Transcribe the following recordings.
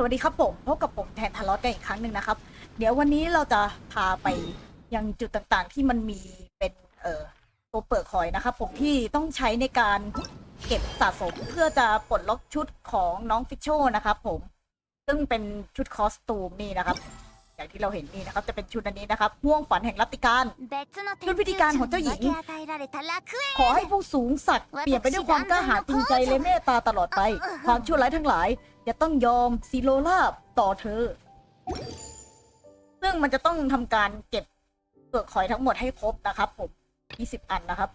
สวัสดีครับผมพบกับผมแทนทะเลาะกันอีกครั้งหนึ่งนะครับ เดี๋ยววันนี้เราจะพาไปยังจุดต่างๆ ที่มันมีเป็นเอ่อตัวเปลือกหอยนะครับ ผมที่ต้องใช้ในการเก็บสะสมเพื่อจะปลดล็อกชุดของน้องฟิชโชนะครับผมซึ่งเป็นชุดคอสตูมนี่นะครับ อย่างที่เราเห็นนี่นะครับจะเป็นชุดอันนี้นะครับห่วงฝันแห่งรัตติการเป็นวิธีการของเจ้าหญิง ขอให้ผู้สูงสัตว์เปลี่ยนไปด้วยความกล้าหาญจริงใจและเมตตาตลอดไป ความชั่วร้ายทั้งหลายจะต้องยอมซีโรลาบต่อเธอ ซึ่งมันจะต้องทำการเก็บเปลือกหอยทั้งหมดให้ครบนะครับผม20 อันนะครับ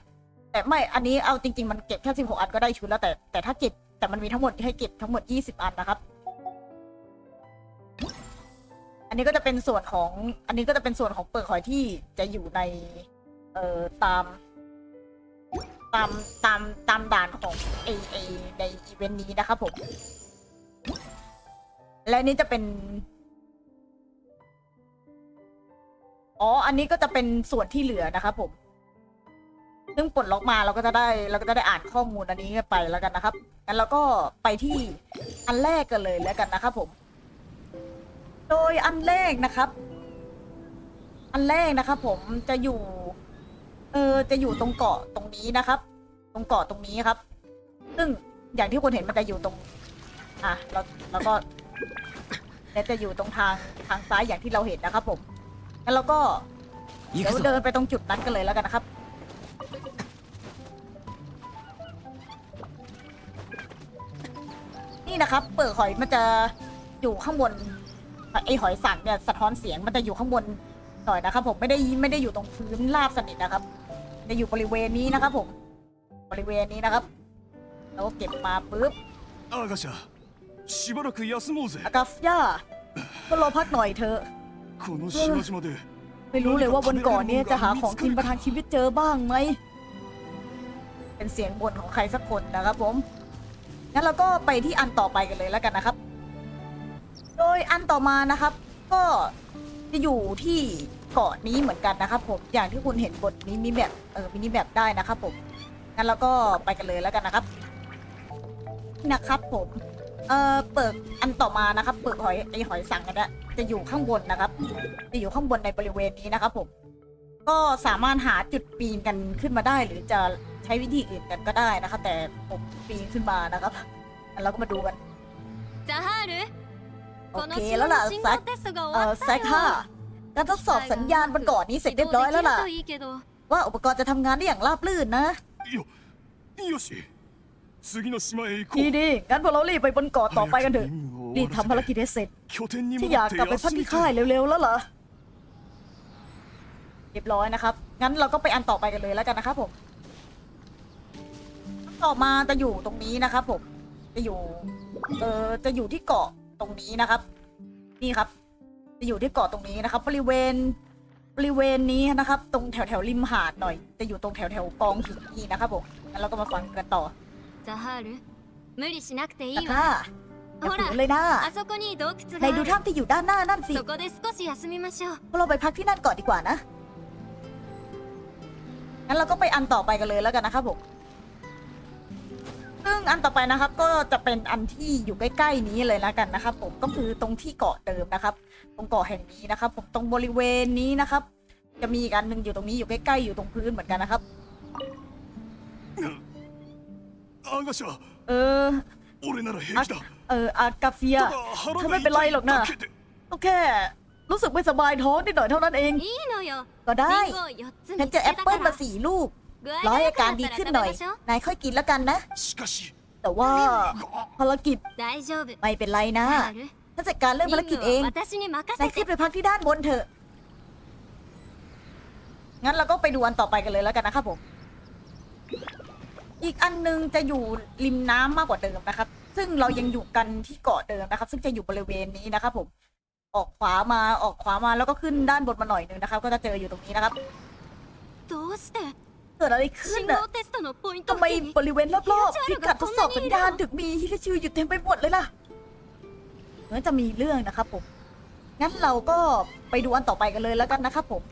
แต่ไม่อันนี้เอาจริง ๆ มันเก็บแค่16 อันก็ได้ชุดแล้วแต่แต่ถ้าเก็บแต่มันมีทั้งหมดให้เก็บทั้งหมด 20 อันนะครับ อันนี้ก็จะเป็นส่วนของ อันนี้ก็จะเป็นส่วนของเปลือกหอยที่จะอยู่ใน เอ่อตาม ตามตามตามด่านของเอเอในอีเวนต์นี้นะครับผม และนี่จะเป็น อ๋อ อันนี้ก็จะเป็นส่วนที่เหลือนะครับผมซึ่งปลดล็อกมาเราก็จะได้เราก็จะได้อ่านข้อมูลอันนี้ไปแล้วกันนะครับงั้นเราก็ไปที่อันแรกกันเลยแล้วกันนะครับผม โดยอันแรกนะครับ อันแรกนะครับ ผมจะอยู่ เออจะอยู่ตรงเกาะตรงนี้นะครับ ตรงเกาะตรงนี้ครับ ซึ่งอย่างที่คุณเห็นมันจะอยู่ตรง อะแล้วแล้วก็และจะอยู่ตรงทางทางซ้ายอย่างที่เราเห็นนะครับ ผมแล้วเราก็เดี๋ยวเดินไปตรงจุดนั้นกันเลยแล้วกันนะครับ นี่นะครับ เปลืหอยมันจะอยู่ข้างบน ไอหอยสังเนี่ยสะท้อนเสียงมันจะอยู่ข้างบนหน่อยนะครับ ผมไม่ได้ไม่ได้อยู่ตรงพื้นราบสนิทนะครับ จะอยู่บริเวณนี้นะครับ ผม บริเวณนี้นะครับแล้วก็เก็บมาปุ๊บ アーガシャしばらく休もうぜ อากาฟย่าก็รอพักหน่อยเถอะ この島々で ไม่รู้เลยว่าบนเกาะนี้จะหาของกินประทังชีวิตเจอบ้างไหม เป็นเสียงบ่นของใครสักคนนะครับผม งั้นเราก็ไปที่อันต่อไปกันเลยแล้วกันนะครับ โดยอันต่อมานะครับ ก็จะอยู่ที่เกาะนี้เหมือนกันนะครับ ผมอย่างที่คุณเห็นบทนี้มีแบบเออมินิแบบได้นะครับ ผมงั้นเราก็ไปกันเลยแล้วกันนะครับ นะครับ ผมเออเปลือกอันต่อมานะครับ เปลือกหอยไอหอยสังกันนะจะอยู่ข้างบนนะครับ จะอยู่ข้างบนในบริเวณนี้นะครับ ผม ก็สามารถหาจุดปีนกันขึ้นมาได้ หรือจะใช้วิธีอื่นกันก็ได้นะครับแต่ผมปีนขึ้นมานะครับแล้วก็มาดูกันจะห้าหรือ โอเคแล้วล่ะแซกเอ่อแซกฮะการทดสอบสัญญาณบนเกาะนี้เสร็จเรียบร้อยแล้วล่ะ ว่าอุปกรณ์จะทำงานได้อย่างราบรื่นนะดีดีงั้นพวกเรารีบไปบนเกาะต่อไปกันเถอะรีบทำภารกิจให้เสร็จที่อยากกลับไปพักที่ค่ายเร็วๆแล้วเหรอเรียบร้อยนะครับ งั้นเราก็ไปอันต่อไปกันเลยแล้วกันนะครับผม ต่อมาจะอยู่ตรงนี้นะครับผม จะอยู่ เออจะอยู่ที่เกาะ ตรงนี้นะครับ นี่ครับ จะอยู่ที่เกาะตรงนี้นะครับ บริเวณ บริเวณนี้นะครับ ตรงแถวแถวๆริมหาดหน่อย จะอยู่ตรงแถวแถวๆกองหินนี่นะครับผม งั้นเราก็มาฟังกันต่อ ザハール無理しなくてい นะ い คะ わ อย่า ほ ฝืน ら เลยนะ あそこに洞窟 ใน が ดู ある ถ้ำที่อยู่ด้านหน้านั่นสิ そこで少し休みましょう พวกเราไปพักที่นั่นก่อนดีกว่านะ งั้นเราก็ไปอันต่อไปกันเลยแล้วกันนะครับผม ซึ่งอันต่อไปนะครับ ก็จะเป็นอันที่อยู่ใกล้ๆนี้เลยแล้วกันนะครับ ผม ก็คือตรงที่เกาะเดิมนะครับ ตรงเกาะแห่งนี้นะครับ ผม ตรงบริเวณนี้นะครับ จะมีอีกอันหนึ่งอยู่ตรงนี้อยู่ใกล้ๆอยู่ตรงพื้นเหมือนกันนะครับ アーガシャ เออ 俺なら平気だ เอออากาเฟีย ただ腹 เธอ が ไม่เป็นไร 痛い หรอกนะ だけで ก็แค่ รู้สึกไม่สบายท้องนิดหน่อยเท่านั้นเอง いいのよ ก็ได้ リンゴを4つ ฉัน 見つ เจะ け แอป た เปิล か มา ら สี่ลูก 具合 รอให้อาการดีขึ้นหน่อย นายค่อยกินแล้วกันนะ แต่ว่าภารกิจไม่เป็นไรนะฉันจัดการเรื่องภารกิจเอง นายขึ้นไปพักที่ด้านบนเถอะ งั้นเราก็ไปดูอันต่อไปกันเลยแล้วกันนะครับผม อีกอันนึงจะอยู่ริมน้ำมากกว่าเดิมนะครับ ซึ่งเรายังอยู่กันที่เกาะเดิมนะครับ ซึ่งจะอยู่บริเวณนี้นะครับผม ออกขวามา ออกขวามาแล้วก็ขึ้นด้านบนมาหน่อยนึงนะครับ ก็จะเจออยู่ตรงนี้นะครับ กิดอะไรขึ้นอะทำไมบริเวณรอบๆพิกัดทดสอบสัญญาณถึงมีฮิคาชิอยู่เต็มไปหมดเลยล่ะเหมือนจะมีเรื่องนะครับผม งั้นเราก็ไปดูอันต่อไปกันเลยแล้วกันนะครับผม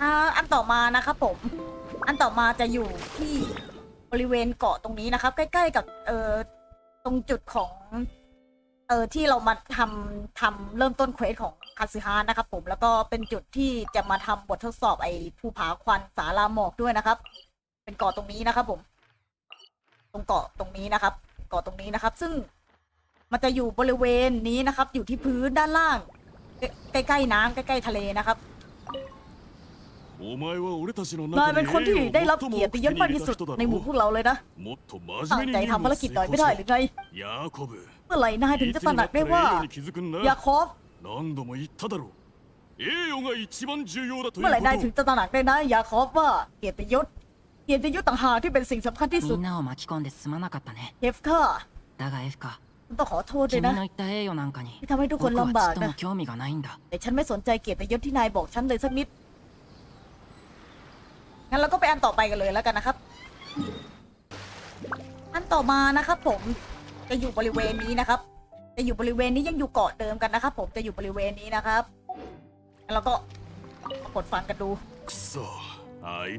อ่าอันต่อมานะครับผม อันต่อมาจะอยู่ที่บริเวณเกาะตรงนี้นะครับ ใกล้ ๆ กับเอ่อตรงจุดของ ออที่เรามาทำทำเริ่มต้นเควสของคาซึฮานะครับผมแล้วก็เป็นจุดที่จะมาทำบททดสอบไอ้ภูผาควันสาราหมอกด้วยนะครับ เป็นเกาะตรงนี้นะครับผม ตรงเกาะตรงนี้นะครับ เกาะตรงนี้นะครับ ซึ่งมันจะอยู่บริเวณนี้นะครับ อยู่ที่พื้นด้านล่าง ใกล้ๆน้ำใกล้ๆทะเลนะครับนายเป็นคนที่ได้รับเกียรติยศมากที่สุดในหมู่พวกเราเลยนะตั้งใจทำภารกิจหน่อยไม่ได้หรือไง มื่อไหร่นายถึงจะตระหนักได้ว่าอยาคอฟเมื่อไหร่นายถึงจะตระหนักได้นะอยาคอฟว่าเกียรติยศเกียรติยศต่างหากที่เป็นสิ่งสำคัญที่สุดเอฟค่ะต้องขอโทษเลยนะที่ทำให้ทุกคนลำบากนะแต่ฉันไม่สนใจเกียรติยศที่นายบอกฉันเลยสักนิดงั้นเราก็ไปอันต่อไปกันเลยแล้วกันนะครับ อันต่อมานะครับผม จะอยู่บริเวณนี้นะครับ จะอยู่บริเวณนี้ยังอยู่เกาะเดิมกันนะครับผมจะอยู่บริเวณนี้นะครับแล้วก็กดฟังกันดู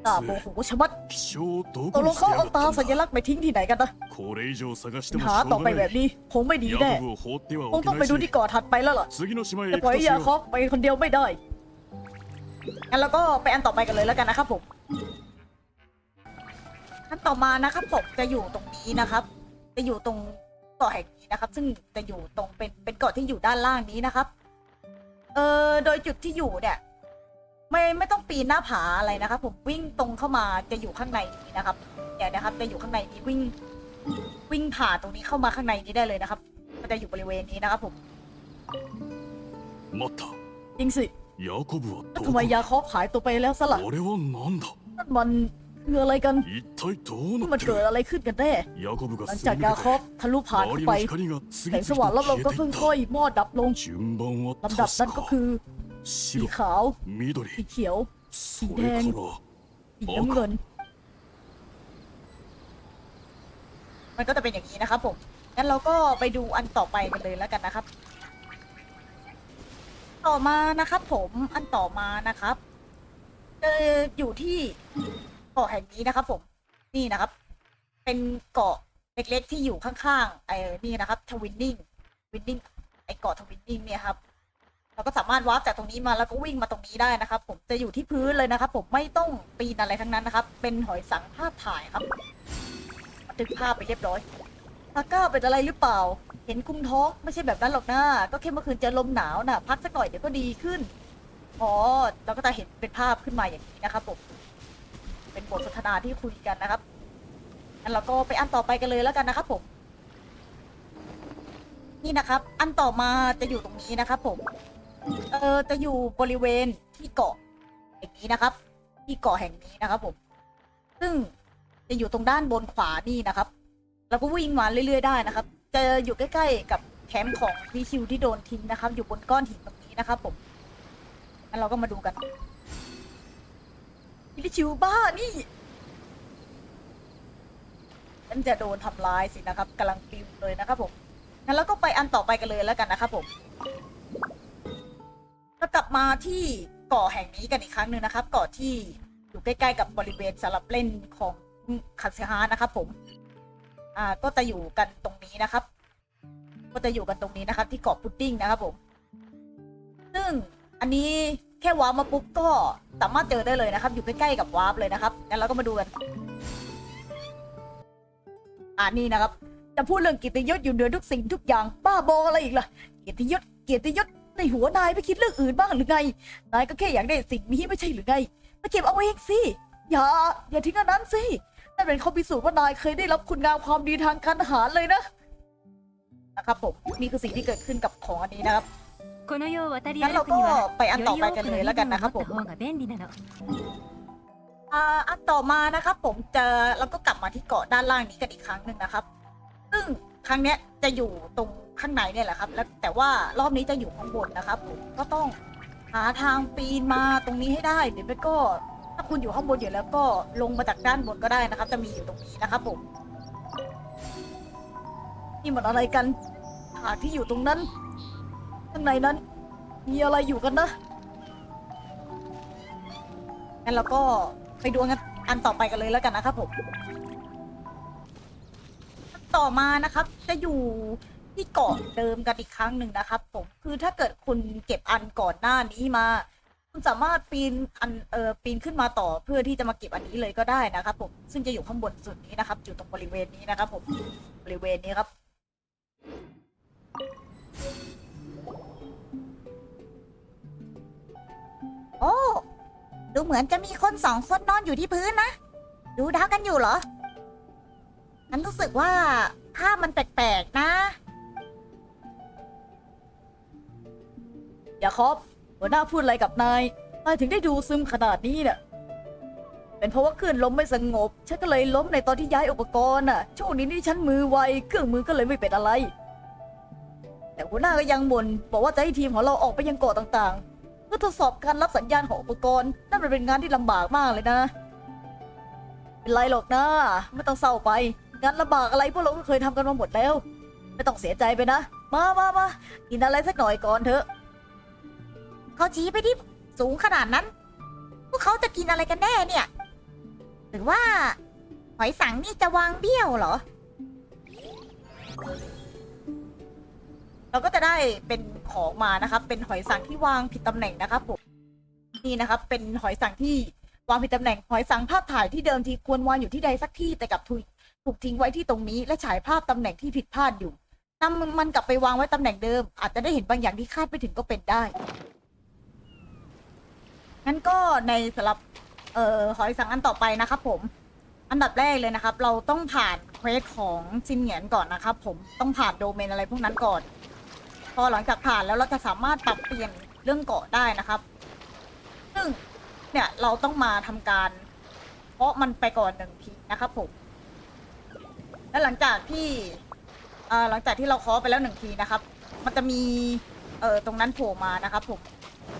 ตาโมโหชะมัดตกลงเขาเอาตาสัญลักษณ์ไปทิ้งที่ไหนกันนะหาต่อไปแบบนี้คงไม่ดีแน่คงต้องไปดูที่เกาะถัดไปแล้วล่ะจะปล่อยยาคอกไปคนเดียวไม่ได้งั้นเราก็ไปอันต่อไปกันเลยแล้วกันนะครับผมขั้นต่อมานะครับผมจะอยู่ตรงนี้นะครับ จะอยู่ตรง เกาะแห่งนี้นะครับ ซึ่งจะอยู่ตรงเป็นเป็นเกาะที่อยู่ด้านล่างนี้นะครับ เออโดยจุดที่อยู่เนี่ย ไม่ไม่ต้องปีนหน้าผาอะไรนะครับ ผมวิ่งตรงเข้ามาจะอยู่ข้างในนี้นะครับเนี่ยนะครับ จะอยู่ข้างในนี้วิ่ง วิ่งผ่านตรงนี้เข้ามาข้างในนี้ได้เลยนะครับมันจะอยู่บริเวณนี้นะครับ ผมมาตายิงสิยาคบว่าทำไมยาคอบหายตัวไปแล้วสละ่นมัน คืออะไรกันนี่มันเกิดอะไรขึ้นกันแน่หลังจากยาคอบทะลุผ่านเข้าไปแสงสว่างรอบๆก็ค่อยๆมอดดับลงลำดับนั้นก็คือ สีขาวสีเขียว สีแดงสีน้ำเงิน มันก็จะเป็นอย่างนี้นะครับผมงั้นเราก็ไปดูอันต่อไปกันเลยแล้วกันนะครับ ต่อมานะครับผมอันต่อมานะครับจะอยู่ที่ เกาะแห่งนี้นะครับ ผมนี่นะครับ เป็นเกาะเล็กๆที่อยู่ข้างๆไอ้นี่นะครับทวินนิ่งวินนิ่งไอ้เกาะทวินนิ่งเนี่ยครับเราก็สามารถวาร์ปจากตรงนี้มาแล้วก็วิ่งมาตรงนี้ได้นะครับ ผมจะอยู่ที่พื้นเลยนะครับ ผมไม่ต้องปีนอะไรทั้งนั้นนะครับ เป็นหอยสังภาพถ่ายครับบันทึกภาพไปเรียบร้อยทาก้าเป็นอะไรหรือเปล่า เห็นกุมท้องไม่ใช่แบบนั้นหรอกนะก็แค่เมื่อคืนเจอลมหนาวน่ะ พักสักหน่อยเดี๋ยวก็ดีขึ้นอ๋อเราก็จะเห็นเป็นภาพขึ้นมาอย่างนี้นะครับผม เป็นบทสนทนาที่คุยกันนะครับงั้นเราก็ไปอันต่อไปกันเลยแล้วกันนะครับผม นี่นะครับ อันต่อมาจะอยู่ตรงนี้นะครับ ผม เออจะอยู่บริเวณที่เกาะแห่งนี้นะครับ ที่เกาะแห่งนี้นะครับ ผม ซึ่งจะอยู่ตรงด้านบนขวานี่นะครับ แล้วก็วิ่งมาเรื่อยๆได้นะครับ จะอยู่ใกล้ๆกับแคมป์ของพีชิวที่โดนทิ้งนะครับ อยู่บนก้อนหินตรงนี้นะครับ ผมงั้นเราก็มาดูกัน พีชิวบ้านี่ฉันจะโดนทำลายสินะครับกำลังปิวเลยนะครับผมงั้นเราก็ไปอันต่อไปกันเลยแล้วกันนะครับผมก็กลับมาที่เกาะแห่งนี้กันอีกครั้งหนึ่งนะครับเกาะที่อยู่ใกล้ๆกับบริเวณสำหรับเล่นของคาเซฮานะครับผม อ่า ก็จะอยู่กันตรงนี้นะครับ ก็จะอยู่กันตรงนี้นะครับ ที่เกาะพุดดิ้งนะครับผม ซึ่งอันนี้ แค่วาร์ปมาปุ๊บก็สามารถเจอได้เลยนะครับ อยู่ใกล้ๆกับวาร์ปเลยนะครับงั้นเราก็มาดูกันอ่านี่นะครับ จะพูดเรื่องเกียรติยศอยู่เหนือทุกสิ่งทุกอย่างบ้าบออะไรอีกล่ะเกียรติยศเกียรติยศในหัวนายไม่คิดเรื่องอื่นบ้างหรือไงนายก็แค่อยากได้สิ่งนี้ไม่ใช่หรือไงมาเก็บเอาเองสิอย่าอย่าทิ้งอันนั้นสินั่นเป็นข้อพิสูจน์ว่านายเคยได้รับคุณงามความดีทางการทหารเลยนะนะครับผมนี่คือสิ่งที่เกิดขึ้นกับของอันนี้นะครับ この世を渡り งั้นเรา 歩く ก็ には ไปอัน よ ต่อ り ไป 多 กัน くの เลย 身 แล้วกัน 分を นะครับ 持 ผ っ ม た方が便利なの อ่าอันต่อมานะครับผมจะเราก็กลับมาที่เกาะด้านล่างนี้กันอีกครั้งหนึ่งนะครับ ซึ่งครั้งเนี้ยจะอยู่ตรงข้างในเนี่ยแหละครับ แล้วแต่ว่ารอบนี้จะอยู่ข้างบนนะครับผมก็ต้องหาทางปีนมาตรงนี้ให้ได้หรือไม่ก็ ถ้าคุณอยู่ข้างบนอยู่แล้วก็ลงมาจากด้านบนก็ได้นะครับ จะมีอยู่ตรงนี้นะครับผมนี่มันอะไรกันหากที่อยู่ตรงนั้น ข้างในนั้น มีอะไรอยู่กันนะงั้นเราก็ไปดูกันอันต่อไปกันเลยแล้วกันนะครับผมต่อมานะครับ จะอยู่ที่เกาะเดิมกันอีกครั้งหนึ่งนะครับ ผมคือถ้าเกิดคุณเก็บอันก่อนหน้านี้มา คุณสามารถปีนอันเออปีนขึ้นมาต่อเพื่อที่จะมาเก็บอันนี้เลยก็ได้นะครับ ผมซึ่งจะอยู่ข้างบนสุดนี้นะครับ อยู่ตรงบริเวณนี้นะครับ ผมบริเวณนี้ครับ โอ้ ดูเหมือนจะมีคนสองคนนอนอยู่ที่พื้นนะ ดูดาวกันอยู่เหรอฉันรู้สึกว่าภาพมันแปลกๆนะ อย่าคอบหัวหน้าพูดอะไรกับนาย นายถึงได้ดูซึมขนาดนี้เนี่ยเป็นเพราะว่าคลื่นล้มไม่สงบ ฉันก็เลยล้มในตอนที่ย้ายอุปกรณ์น่ะช่วงนี้นี่ฉันมือไว เครื่องมือก็เลยไม่เป็นอะไร แต่หัวหน้าก็ยังบ่นบอกว่าจะให้ทีมของเราออกไปยังเกาะต่างๆ เพื่อทดสอบการรับสัญญาณของอุปกรณ์ นั่นมันเป็นงานที่ลำบากมากเลยนะ เป็นไรหรอกนะ ไม่ต้องเศร้าไป งานลำบากอะไรพวกเราก็เคยทำกันมาหมดแล้ว ไม่ต้องเสียใจไปนะ มามามากินอะไรสักหน่อยก่อนเถอะ เขาชี้ไปที่สูงขนาดนั้น พวกเขาจะกินอะไรกันแน่เนี่ย หรือว่าหอยสังนี่จะวางเบี้ยวเหรอ เราก็จะได้เป็นของมานะครับ เป็นหอยสังที่วางผิดตำแหน่งนะครับผมนี่นะครับ เป็นหอยสังที่วางผิดตำแหน่งหอยสังภาพถ่ายที่เดิมทีควรวางอยู่ที่ใดสักที่แต่กลับถูกถูกทิ้งไว้ที่ตรงนี้ และฉายภาพตำแหน่งที่ผิดพลาดอยู่นำมันกลับไปวางไว้ตำแหน่งเดิม อาจจะได้เห็นบางอย่างที่คาดไม่ถึงก็เป็นได้งั้นก็ในสำหรับเอ่อหอยสังอันต่อไปนะครับ ผม อันดับแรกเลยนะครับ เราต้องผ่านเควสของซินเหงียนก่อนนะครับ ผมต้องผ่านโดเมนอะไรพวกนั้นก่อน พอหลังจากผ่านแล้วเราจะสามารถปรับเปลี่ยนเรื่องเกาะได้นะครับ ซึ่งเนี่ยเราต้องมาทำการ เพราะมันไปก่อนหนึ่งทีนะครับผม และหลังจากที่หลังจากที่เราเคาะไปแล้วหนึ่งทีนะครับ มันจะมีเออตรงนั้นโผล่มานะครับผม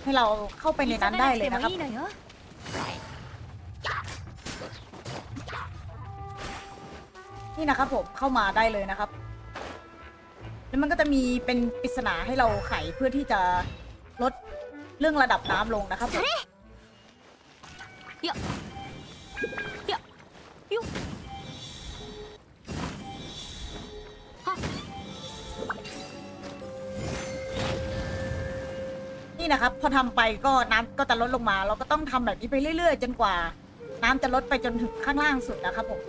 ให้เราเข้าไปในนั้นได้เลยนะครับนี่นะครับผมเข้ามาได้เลยนะครับ แล้วมันก็จะมีเป็นปริศนาให้เราไขเพื่อที่จะลดเรื่องระดับน้ำลงนะครับผมเยอะเยอะยุนี่นะครับ พอทำไปก็น้ำก็จะลดลงมา เราก็ต้องทำแบบนี้ไปเรื่อย ๆ จนกว่า น้ำจะลดไปจนถึงข้างล่างสุดนะครับผม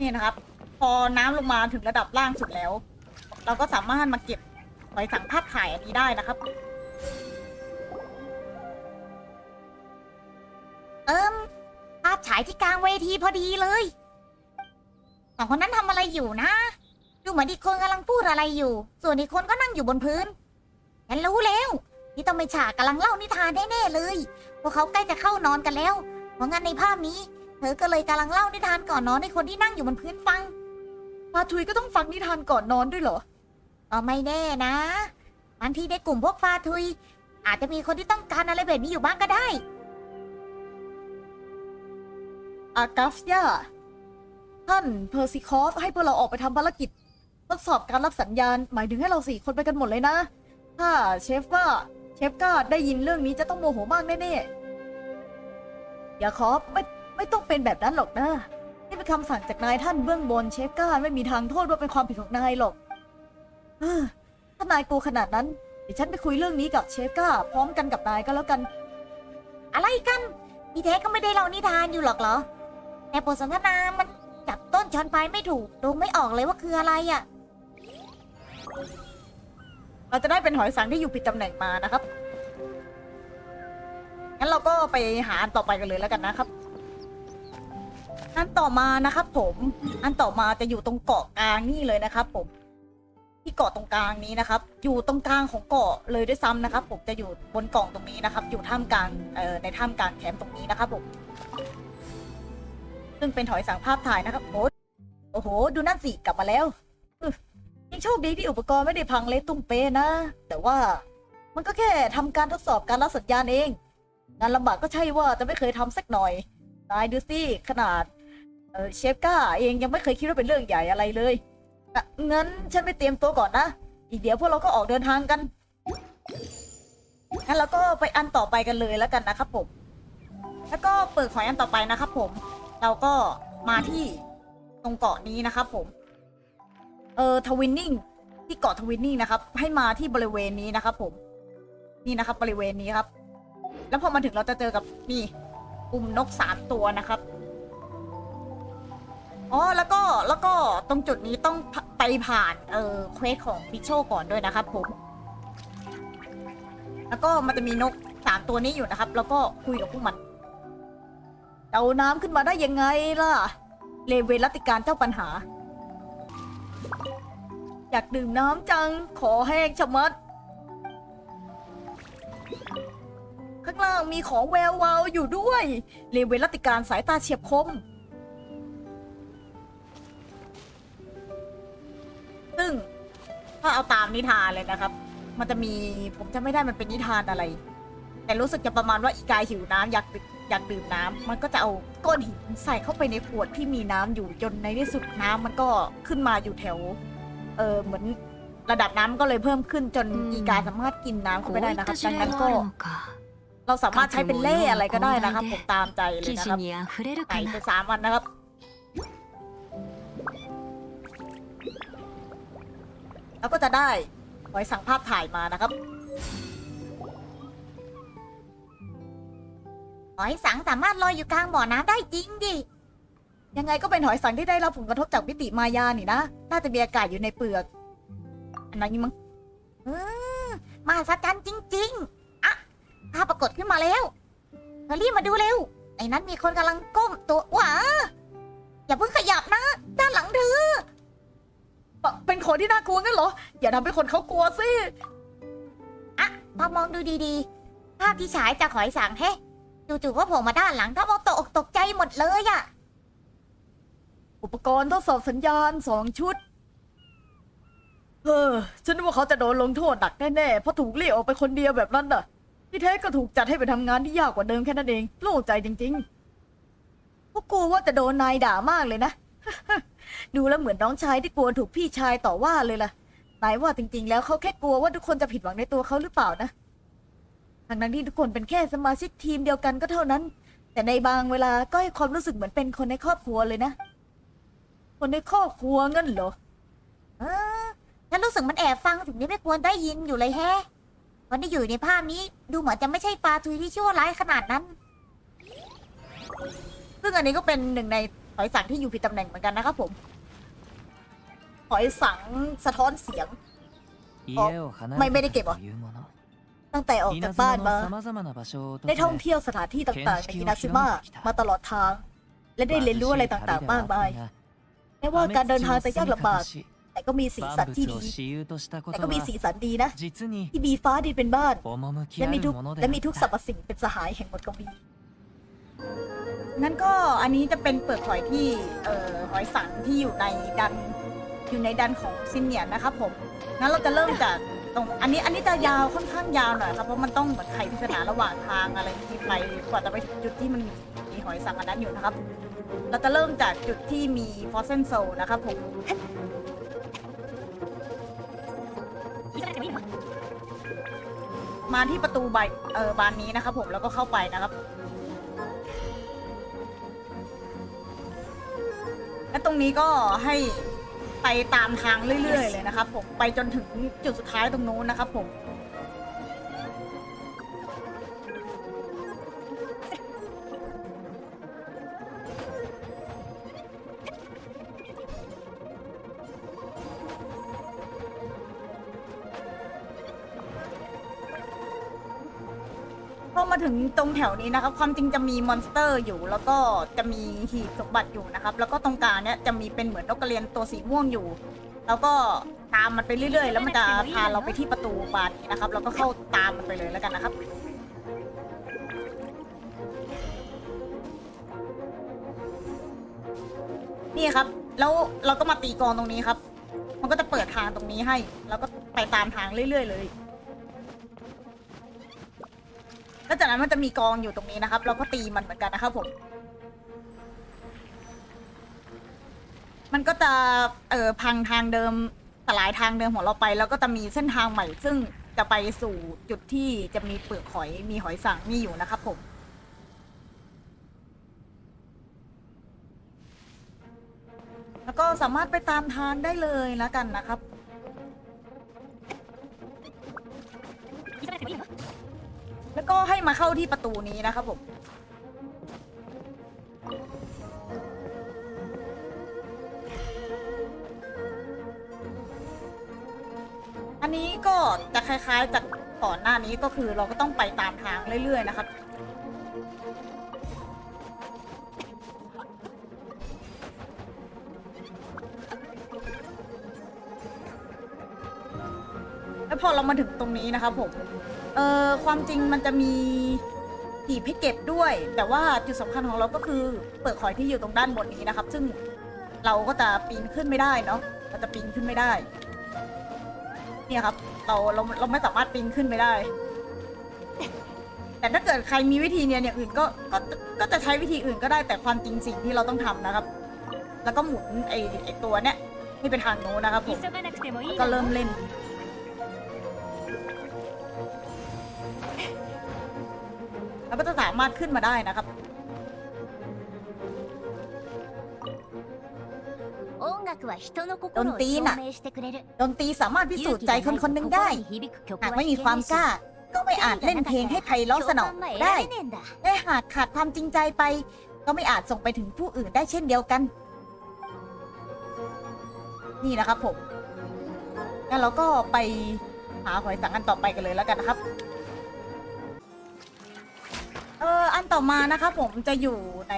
นี่นะครับ พอน้ำลงมาถึงระดับล่างสุดแล้ว เราก็สามารถมาเก็บหอยสังภาพถ่ายอันนี้ได้นะครับ เอิมภาพฉายที่กลางเวทีพอดีเลยสองคนนั้นทำอะไรอยู่นะ ดูเหมือนอีกคนกำลังพูดอะไรอยู่ ส่วนอีกคนก็นั่งอยู่บนพื้นฉันรู้แล้ว นี่ต้องเป็นฉากกำลังเล่านิทานแน่ๆเลย พวกเขาใกล้จะเข้านอนกันแล้ว เพราะงั้นในภาพนี้ เธอก็เลยกำลังเล่านิทานก่อนนอนให้คนที่นั่งอยู่บนพื้นฟังปาทุยก็ต้องฟังนิทานก่อนนอนด้วยเหรอ ก็ไม่แน่นะบางทีในกลุ่มพวกฟาทุย อาจจะมีคนที่ต้องการอะไรแบบนี้อยู่บ้างก็ได้อากาฟยาท่านเพอร์ซิคอฟให้พวกเราออกไปทำภารกิจ ทดสอบการรับสัญญาณ หมายถึงให้เราสี่คนไปกันหมดเลยนะ ถ้าเชฟว่าเชฟก้าได้ยินเรื่องนี้จะต้องโมโหมากแน่ๆอย่าคอฟไม่ ไม่ต้องเป็นแบบนั้นหรอกนะนี่เป็นคำสั่งจากนายท่านเบื้องบนเชฟก้าไม่มีทางโทษว่าเป็นความผิดของนายหรอกเอ้อถ้านายกลัวขนาดนั้นเดี๋ยวฉันไปคุยเรื่องนี้กับเชฟก้า พร้อมกันกับนายก็แล้วกัน อะไรกันพี่แท้ก็ไม่ได้เล่านิทานอยู่หรอกเหรอ แต่บทสนทนามันจับต้นชนปลายไม่ถูกดูไม่ออกเลยว่าคืออะไรอะ่ะเราจะได้เป็นหอยสังที่อยู่ผิดตำแหน่งมานะครับ งั้นเราก็ไปหาอันต่อไปกันเลยแล้วกันนะครับ อันต่อมานะครับผมอันต่อมาจะอยู่ตรงเกาะกลางนี่เลยนะครับผม ที่เกาะตรงกลางนี้นะครับ อยู่ตรงกลางของเกาะเลยด้วยซ้ำนะครับ ผมจะอยู่บนเกาะตรงนี้นะครับ อยู่ท่ามกลางเอ่อในท่ามกลางแคมป์ตรงนี้นะครับผมซึ่งเป็นหอยสังภาพถ่ายนะครับโอ้โอ้โห ดูนั่นสิกลับมาแล้วยังโชคดีที่อุปกรณ์ไม่ได้พังเละตุ้มเป๊ะนะ แต่ว่ามันก็แค่ทำการทดสอบการรับสัญญาณเอง งานลำบากก็ใช่ว่าจะไม่เคยทำสักหน่อยนายดูสิขนาด เออเชฟก้าเองยังไม่เคยคิดว่าเป็นเรื่องใหญ่อะไรเลยอะงั้นฉันไปเตรียมตัวก่อนนะ อีกเดี๋ยวพวกเราก็ออกเดินทางกันงั้นเราก็ไปอันต่อไปกันเลยแล้วกันนะครับผม แล้วก็เปิดหอยอันต่อไปนะครับผม เราก็มาที่ตรงเกาะนี้นะครับผม เออทวินนิ่งที่เกาะทวินนิ่งนะครับ ให้มาที่บริเวณนี้นะครับผม นี่นะครับ บริเวณนี้ครับ แล้วพอมาถึงเราจะเจอกับนี่กลุ่มนกสามตัวนะครับ อ๋อแล้วก็แล้วก็ตรงจุดนี้ต้องไปผ่านเออเควสของพิชโชก่อนด้วยนะครับผม แล้วก็มันจะมีนกสามตัวนี้อยู่นะครับ แล้วก็คุยกับพวกมันเอาน้ำขึ้นมาได้ยังไงล่ะ เลเวลรัติการเจ้าปัญหา อยากดื่มน้ำจังขอแห้งชะมัด ข้างล่างมีของแวววาวอยู่ด้วย เลเวลรัติการสายตาเฉียบคมซึ่ง ถ้าเอาตามนิทานเลยนะครับ มันจะมีผมจะไม่ได้มันเป็นนิทานอะไร แต่รู้สึกจะประมาณว่าอีกายหิวน้ำอยากดื่มอยากดื่มน้ำมันก็จะเอาก้อนหินใส่เข้าไปในขวดที่มีน้ำอยู่จนในที่สุดน้ำมันก็ขึ้นมาอยู่แถว เออเหมือนระดับน้ำก็เลยเพิ่มขึ้นจน อืม อีกายสามารถกินน้ำเข้า こ ไป う ได้ いっ นะครั た บ 事 ดัง 例 นั้น も ก็ あるのか เราสามารถใช้เป็นเล่อะไรก็ได้นะครับ ผมตามใจเลย 騎 นะ 士 ครับ にあふれる ใส่ か ไป な สามวันนะครับ แล้วก็จะได้หอยสั่งภาพถ่ายมานะครับหอยสังสามารถลอยอยู่กลางบ่อน้ำได้จริงดิ ยังไงก็เป็นหอยสังที่ได้รับผลกระทบจากมิติมายานี่นะ น่าจะมีอากาศอยู่ในเปลือก อันนั้นนี่มั้งอืมมหัศจรรย์จริง ๆอะภาพปรากฏขึ้นมาแล้วเธอรีบมาดูเร็ว ไอ้นั้นมีคนกำลังก้มตัวหวาอย่าเพิ่งขยับนะ ด้านหลังเธอ เป็นคนที่น่ากลัวงั้นเหรอ อย่าทำให้คนเขากลัวสิพอมองดูดีๆ ภาพที่ฉายจากหอยสังเฮ้จู่ๆก็โผล่มาด้านหลังถ้ามองตกอกตกใจหมดเลยอะอุปกรณ์ทดสอบสัญญาณสองชุดเฮ้อฉันนึกว่าเขาจะโดนลงโทษหนักแน่ๆ เพราะถูกเรียกออกไปคนเดียวแบบนั้นน่ะที่แท้ก็ถูกจัดให้ไปทำงานที่ยากกว่าเดิมแค่นั้นเอง โล่งใจจริงๆพวกกูว่าจะโดนนายด่ามากเลยนะ ดูแล้วเหมือนน้องชายที่กลัวถูกพี่ชายต่อว่าเลยล่ะนายว่าจริง ๆ แล้วเขาแค่กลัวว่าทุกคนจะผิดหวังในตัวเขาหรือเปล่านะทั้งนั้นที่ทุกคนเป็นแค่สมาชิกทีมเดียวกันก็เท่านั้น แต่ในบางเวลาก็ให้ความรู้สึกเหมือนเป็นคนในครอบครัวเลยนะ คนในครอบครัวงั้นเหรอเออฉันรู้สึกมันแอบฟังสิ่งที่ไม่ควรได้ยินอยู่เลยแฮะคนที่อยู่ในภาพนี้ดูเหมือนจะไม่ใช่ปลาทุยที่ชั่วร้ายขนาดนั้น ซึ่งอันนี้ก็เป็นหนึ่งใน หอยสังที่อยู่ผิดตำแหน่งเหมือนกันนะครับผม หอยสังสะท้อนเสียง ไม่ไม่ได้เก็บหรอ ตั้งแต่ออกจากบ้านมา ได้ท่องเที่ยวสถานที่ต่างๆในอินาซิมะมาตลอดทาง และได้เรียนรู้อะไรต่างๆมากมายแม้ว่าการเดินทางจะยากลำบากแต่ก็มีสีสันที่ดี แต่ก็มีสีสันดีนะ ที่มีฟ้าดินเป็นบ้าน และมีทุกและมีทุกสรรพสิ่งเป็นสหายแห่งหมดก็มี งั้นก็อันนี้จะเป็นเปลือกหอยที่เอ่อหอยสังที่อยู่ในดันอยู่ในดันของซินเนียนนะครับผมงั้นเราจะเริ่มจากตรงอันนี้อันนี้จะยาวค่อนข้างยาวหน่อยครับเพราะมันต้องเหมือนไขปริศนาระหว่างทางอะไรที่ไปกว่าจะไปถึงจุดที่มันมีมีหอยสังอันนั้นอยู่นะครับ เราจะเริ่มจากจุดที่มีฟอสเซนโซนะครับผมมาที่ประตูใบเออบานนี้นะครับผมแล้วก็เข้าไปนะครับ ตรงนี้ก็ให้ไปตามทางเรื่อย ๆ เลยนะครับผมไปจนถึงจุดสุดท้ายตรงนู้นนะครับผม อมาถึงตรงแถวนี้นะครับ ความจริงจะมีมอนสเตอร์อยู่ แล้วก็จะมีหีบสมบัติอยู่นะครับ แล้วก็ตรงกลางเนี้ยจะมีเป็นเหมือนนกกระเรียนตัวสีม่วงอยู่ แล้วก็ตามมันไปเรื่อยๆ แล้วมันจะพาเราไปที่ประตูบานนี้นะครับ แล้วก็เข้าตามมันไปเลยแล้วกันนะครับ นี่ครับ แล้วเราก็มาตีกลองตรงนี้ครับ มันก็จะเปิดทางตรงนี้ให้ แล้วก็ไปตามทางเรื่อยๆเลย นั้นมันจะมีกองอยู่ตรงนี้นะครับ เราก็ตีมันเหมือนกันนะครับผม มันก็จะเอ่อพังทางเดิมสลายทางเดิมของเราไป แล้วก็จะมีเส้นทางใหม่ ซึ่งจะไปสู่จุดที่จะมีเปลือกหอยมีหอยสังมีอยู่นะครับผมแล้วก็สามารถไปตามทางได้เลยแล้วกันนะครับ แล้วก็ให้มาเข้าที่ประตูนี้นะครับผม อันนี้ก็จะคล้ายๆจากก่อนหน้านี้ก็คือเราก็ต้องไปตามทางเรื่อยๆนะครับแล้วพอเรามาถึงตรงนี้นะครับผม เออความจริงมันจะมีหีบให้เก็บด้วย แต่ว่าจุดสำคัญของเราก็คือเปลือกหอยที่อยู่ตรงด้านบนนี้นะครับ ซึ่งเราก็จะปีนขึ้นไม่ได้เนาะเราจะปีนขึ้นไม่ได้ เนี่ยครับ เราเราเราไม่สามารถปีนขึ้นไปได้ แต่ถ้าเกิดใครมีวิธีเนี่ยอย่างอื่นก็ก็ก็จะใช้วิธีอื่นก็ได้แต่ความจริงสิ่งที่เราต้องทำนะครับ แล้วก็หมุนไอไอตัวเนี้ยให้เป็นทางโน้นนะครับผมก็เริ่มเล่น แล้วก็จะสามารถขึ้นมาได้นะครับ ดนตรีน่ะ ดนตรีสามารถพิสูจน์ใจคนคนหนึ่งได้ หากไม่มีความกล้า ก็ไม่อาจเล่นเพลงให้ใครราะสนองได้และหากขาดความจริงใจไป ก็ไม่อาจส่งไปถึงผู้อื่นได้เช่นเดียวกัน นี่นะครับผมงั้นเราก็ไปหาหอยสังกันต่อไปกันเลยแล้วกันนะครับอออันต่อมานะครับผมจะอยู่ใน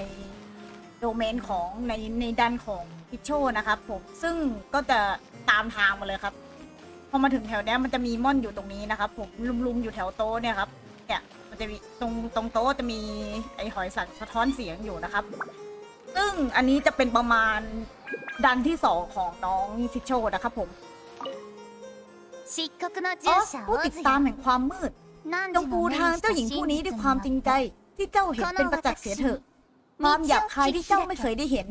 โดเมนของในในดันของพิชโชนะครับผมซึ่งก็จะตามทางมาเลยครับ พอมาถึงแถวเนี้ยมันจะมีม่อนอยู่ตรงนี้นะครับ ผมลุมๆอยู่แถวโต๊ะเนี่ยครับ เนี่ยมันจะมีตรงตรงโต๊ะจะมีไอหอยสังสะท้อนเสียงอยู่นะครับ ซึ่งอันนี้จะเป็นประมาณดันที่สองของน้องฟิชโชนะครับผม 漆黒の อ๋อ 従者 ผู้ オ ติด ズ ตาม よ แห่งความมืด 何 จ 時 ง の ปู 目 ทาง にし เจ้า た หญิง 真 ผู้นี้ด้วย 実 ความ に จริง よっ ใจ て ที่เจ้าเห็นเป็นประจักษ์เสียเถอะความหยาบคายที่เจ้าไม่เคยได้เห็น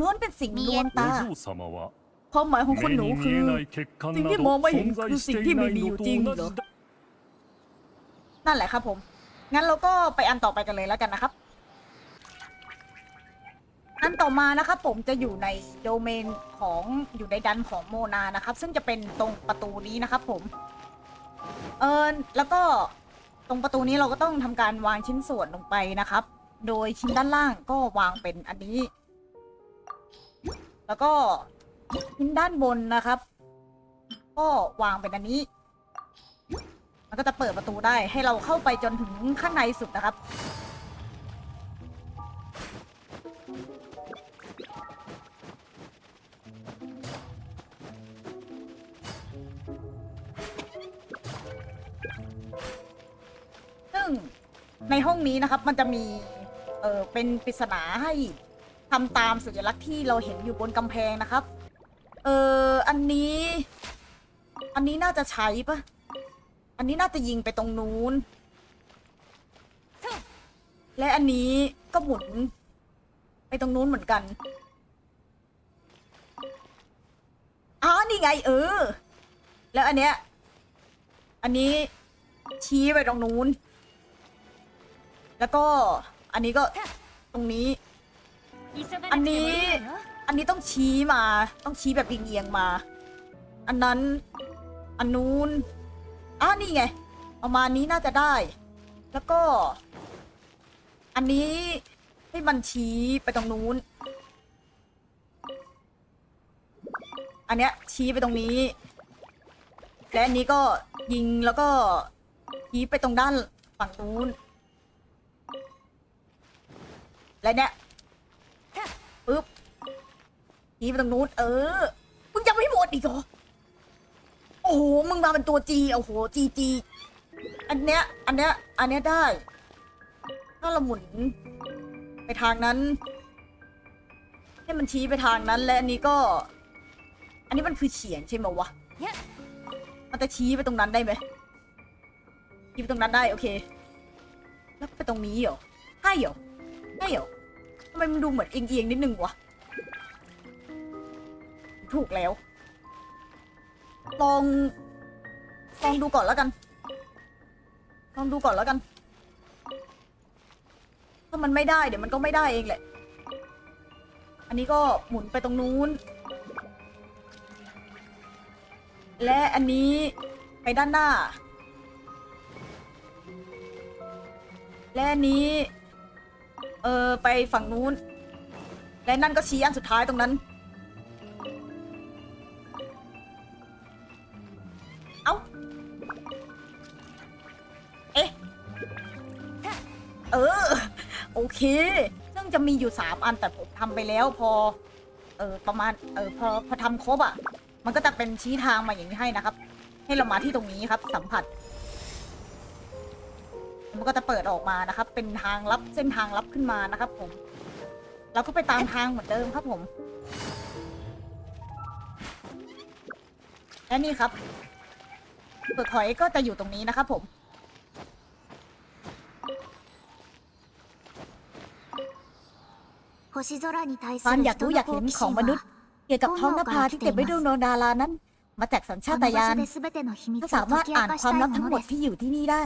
ล้วนเป็นสิ่งลวงตาความหมายของคุณหนูคือสิ่งที่มองไม่เห็นคือสิ่งที่ไม่มีอยู่จริงเหรอนั่นแหละครับผม งั้นเราก็ไปอันต่อไปกันเลยแล้วกันนะครับ อันต่อมานะครับผมจะอยู่ในโดเมนของอยู่ในดันของโมนานะครับ ซึ่งจะเป็นตรงประตูนี้นะครับผม เออแล้วก็ ตรงประตูนี้เราก็ต้องทำการวางชิ้นส่วนลงไปนะครับ โดยชิ้นด้านล่างก็วางเป็นอันนี้ แล้วก็ชิ้นด้านบนนะครับ ก็วางเป็นอันนี้ มันก็จะเปิดประตูได้ให้เราเข้าไปจนถึงข้างในสุดนะครับ ในห้องนี้นะครับ มันจะมี เออเป็นปริศนาให้ทำตามสัญลักษณ์ที่เราเห็นอยู่บนกำแพงนะครับ เอออันนี้ อันนี้น่าจะใช้ปะอันนี้น่าจะยิงไปตรงนู้น และอันนี้ก็หมุน ไปตรงนู้นเหมือนกันอ๋อนี่ไง เออ แล้วอันเนี้ย อันนี้ชี้ไปตรงนู้น แล้วก็อันนี้ก็ตรงนี้ อันนี้อันนี้ต้องชี้มา ต้องชี้แบบเอียงมา อันนั้น อันนู้นอะนี่ไงประมาณนี้น่าจะได้ แล้วก็ อันนี้ให้มันชี้ไปตรงนู้น อันเนี้ยชี้ไปตรงนี้ และอันนี้ก็ยิงแล้วก็ชี้ไปตรงด้านฝั่งนู้น และเนี้ยปึ๊บชี้ไปตรงนู้นเออ มึงยังไม่หมดอีกเหรอ โอ้โห มึงมาเป็นตัวจีโอ้โหจีจีอันเนี้ย อันเนี้ย อันเนี้ยได้ ถ้าเราหมุน ไปทางนั้น ให้มันชี้ไปทางนั้น และอันนี้ก็ อันนนี้มันคือเฉียงใช่ไหมวะ มันจะชี้ไปตรงนั้นได้ไหมชี้ไปตรงนั้นได้ โอเค แล้วไปตรงนี้เหรอใช่เหรอใช่เหรอ ทำไมมันดูเหมือนเอียงๆนิดนึงวะ ถูกแล้ว ลอง ลองดูก่อนแล้วกัน ลองดูก่อนแล้วกัน ถ้ามันไม่ได้เดี๋ยวมันก็ไม่ได้เองแหละ อันนี้ก็หมุนไปตรงนู้น และอันนี้ไปด้านหน้า และอันนี้ เออไปฝั่งนู้น และนั่นก็ชี้อันสุดท้ายตรงนั้น เอ้า เอ๊ะ เออ โอเค ซึ่งจะมีอยู่สามอันแต่ผมทำไปแล้วพอ เออประมาณ เออพอพอทำครบอะ่ะ มันก็จะเป็นชี้ทางมาอย่างนี้ให้นะครับ ให้เรามาที่ตรงนี้ครับ สัมผัส มันก็จะเปิดออกมานะครับ เป็นทางลับเส้นทางลับขึ้นมานะครับ ผม เราก็ไปตามทางเหมือนเดิมครับผม และนี่ครับเปิดถอยก็จะอยู่ตรงนี้นะครับผม ความอยากรู้อยากเห็นของมนุษย์ เกี่ยวกับท้องนภาที่เต็มไปด้วยโนดารานั้น มาแจกสัญชาตญาณถ้าสามารถอ่านความลับทั้งหมดที่อยู่ที่นี่ได้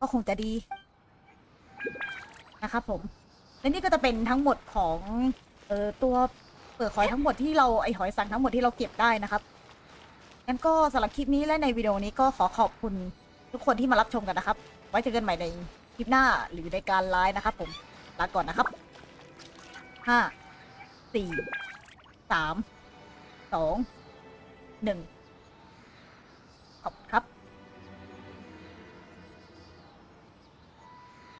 ก็คงจะดีนะครับผม และนี่ก็จะเป็นทั้งหมดของเอ่อตัวเปลือกหอยทั้งหมดที่เราไอหอยสังทั้งหมดที่เราเก็บได้นะครับงั้นก็สำหรับคลิปนี้และในวิดีโอนี้ก็ขอขอบคุณทุกคนที่มารับชมกันนะครับ ไว้เจอกันใหม่ในคลิปหน้าหรือในการไลฟ์นะครับ ผมลาก่อนนะครับห้าสี่สามสองหนึ่ง